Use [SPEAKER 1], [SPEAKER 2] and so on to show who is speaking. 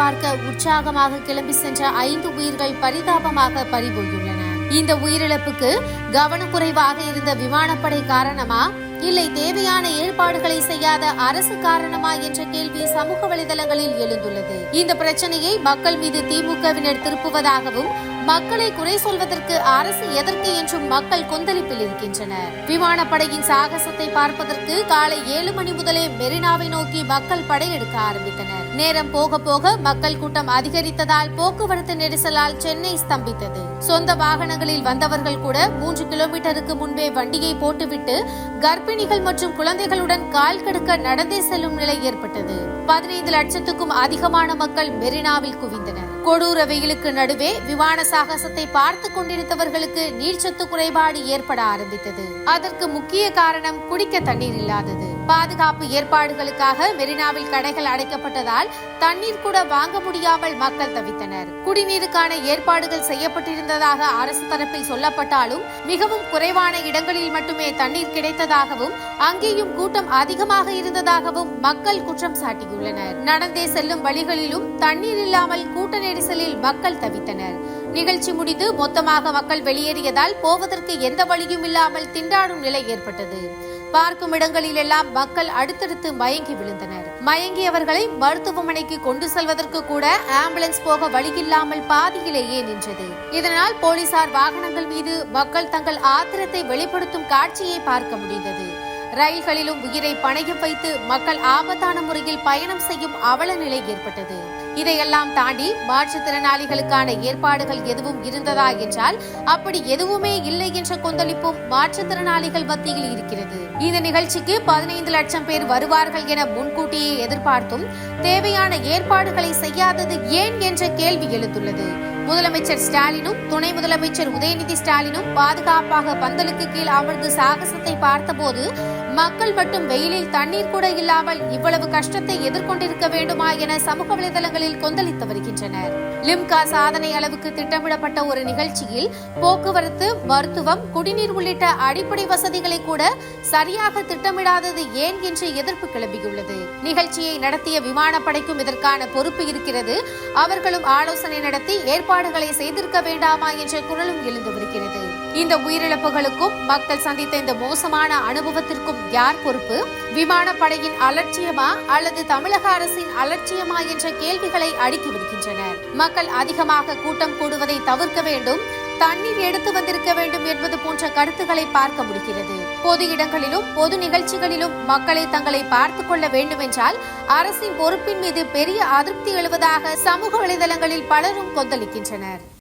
[SPEAKER 1] உற்சாகமாக கிளம்பி சென்ற ஐந்து உயிர்கள் பரிதாபமாக பறிபோயுள்ளன. இந்த உயிரிழப்புக்கு கவனக்குறைவாக இருந்த விமானப்படை காரணமா இல்லை தேவையான ஏற்பாடுகளை செய்யாத அரசு காரணமா என்ற கேள்வி சமூக வலைதளங்களில் எழுந்துள்ளது. இந்த பிரச்சனையை மக்கள் மீது திமுகவினர் திருப்புவதாகவும் மக்களை குறை சொல்வதற்கு அரசு எதற்கு என்றும் மக்கள் கொந்தளிப்பில் இருக்கின்றனர். விமானப்படையின் சாகசத்தை பார்ப்பதற்கு காலை ஏழு மணி முதலே மெரினாவை நோக்கி மக்கள் படையெடுக்க ஆரம்பித்தனர். நேரம் போக போக மக்கள் கூட்டம் அதிகரித்ததால் போக்குவரத்து நெரிசலால் சென்னை ஸ்தம்பித்தது. சொந்த வாகனங்களில் வந்தவர்கள் கூட மூன்று கிலோமீட்டருக்கு முன்பே வண்டியை போட்டுவிட்டு கர்ப்பிணிகள் மற்றும் குழந்தைகளுடன் கால் கடுக்க நடந்தே செல்லும் நிலை ஏற்பட்டது. பதினைந்து லட்சத்துக்கும் அதிகமான மக்கள் மெரினாவில் குவிந்தனர். கொடூர வெயிலுக்கு நடுவே விமான சாகசத்தை பார்த்து கொண்டிருந்தவர்களுக்கு நீர்ச்சத்து குறைபாடு ஏற்பட ஆரம்பித்தது. அதற்கு முக்கிய காரணம் குடிக்க தண்ணீர் இல்லாதது. பாதுகாப்பு ஏற்பாடுகளுக்காக மெரினாவில் கடைகள் அடைக்கப்பட்டதால் தண்ணீர் கூட வாங்க முடியாமல் மக்கள் தவித்தனர். குடிநீருக்கான ஏற்பாடுகள் செய்யப்பட்டிருந்ததாக அரசு தரப்பில் சொல்லப்பட்டாலும் மிகவும் குறைவான இடங்களில் மட்டுமே தண்ணீர் கிடைத்ததாகவும் அங்கேயும் கூட்டம் அதிகமாக இருந்ததாகவும் மக்கள் குற்றம் சாட்டியுள்ளனர். நடந்தே செல்லும் வழிகளிலும் தண்ணீர் இல்லாமல் கூட்ட நெரிசலில் மக்கள் தவித்தனர். நிகழ்ச்சி முடிந்து மொத்தமாக மக்கள் வெளியேறியதால் போவதற்கு எந்த வழியும் இல்லாமல் திண்டாடும் நிலை ஏற்பட்டது. பார்க்கும் இடங்களிலெல்லாம் மக்கள் அடுத்தடுத்து மயங்கி விழுந்தனர். மயங்கியவர்களை மருத்துவமனைக்கு கொண்டு செல்வதற்கு கூட ஆம்புலன்ஸ் போக வழியில்லாமல் பாதியிலேயே நின்றது. இதனால் போலீசார் வாகனங்கள் மீது மக்கள் தங்கள் ஆத்திரத்தை வெளிப்படுத்தும் காட்சியை பார்க்க முடிந்தது. ரயில்களிலும் உயிரை பணையம் வைத்து மக்கள் ஆபத்தான முறையில் பயணம் செய்யும் அவல நிலை ஏற்பட்டது. இதையெல்லாம் தாண்டி மாற்றுத்திறனாளிகளுக்கான ஏற்பாடுகள் எதுவும் இருந்ததா என்றால் அப்படி எதுவுமே இல்லை என்ற கொந்தளிப்பும் மாற்றுத்திறனாளிகள் மத்தியில் இருக்கிறது. இந்த நிகழ்ச்சிக்கு பதினைந்து லட்சம் பேர் வருவார்கள் என முன்கூட்டியே எதிர்பார்த்தும் தேவையான ஏற்பாடுகளை செய்யாதது ஏன் என்ற கேள்வி எழுந்துள்ளது. முதலமைச்சர் ஸ்டாலினும் துணை முதலமைச்சர் உதயநிதி ஸ்டாலினும் பாதுகாப்பாக பந்தலுக்கு கீழ் அமர்ந்து சாகசத்தை பார்த்தபோது மக்கள் மட்டும் வெயிலில் தண்ணீர் கூட இல்லாமல் இவ்வளவு கஷ்டத்தை எதிர்கொண்டிருக்க வேண்டுமா என சமூக வலைதளங்களில் கொந்தளித்து வருகின்றனர். லிம்கா சாதனை அளவுக்கு திட்டமிடப்பட்ட ஒரு நிகழ்ச்சியில் போக்குவரத்து மருத்துவம் குடிநீர் உள்ளிட்ட அடிப்படை வசதிகளை கூட சரியாக திட்டமிடாதது ஏன் என்று எதிர்ப்பு கிளம்பியுள்ளது. நிகழ்ச்சியை நடத்திய விமானப்படைக்கும் இதற்கான பொறுப்பு இருக்கிறது. அவர்களும் ஆலோசனை நடத்தி ஏற்பாடு ஏற்பாடுகளை செய்திருக்க வேண்டாமா என்ற குரலும் எழுந்து வருகிறது இந்த உயிரிழப்புகளுக்கும் மக்கள் சந்தித்த இந்த மோசமான அனுபவத்திற்கும் யார் பொறுப்பு? விமானப்படையின் அலட்சியமா அல்லது தமிழக அரசின் அலட்சியமா என்ற கேள்விகளை அடுக்கி வருகின்றனர் மக்கள் அதிகமாக கூட்டம் கூடுவதை தவிர்க்க வேண்டும். தண்ணீர் எடுத்து வந்திருக்க வேண்டும் என்பது போன்ற கருத்துக்களை பார்க்க முடிகிறது. பொது இடங்களிலும் பொது நிகழ்ச்சிகளிலும் மக்களை தங்களை பார்த்துக் கொள்ள வேண்டுமென்றால் அரசின் பொறுப்பின் மீது பெரிய அதிருப்தி எழுவதாக சமூக வலைதளங்களில் பலரும் கொந்தளிக்கின்றனர்.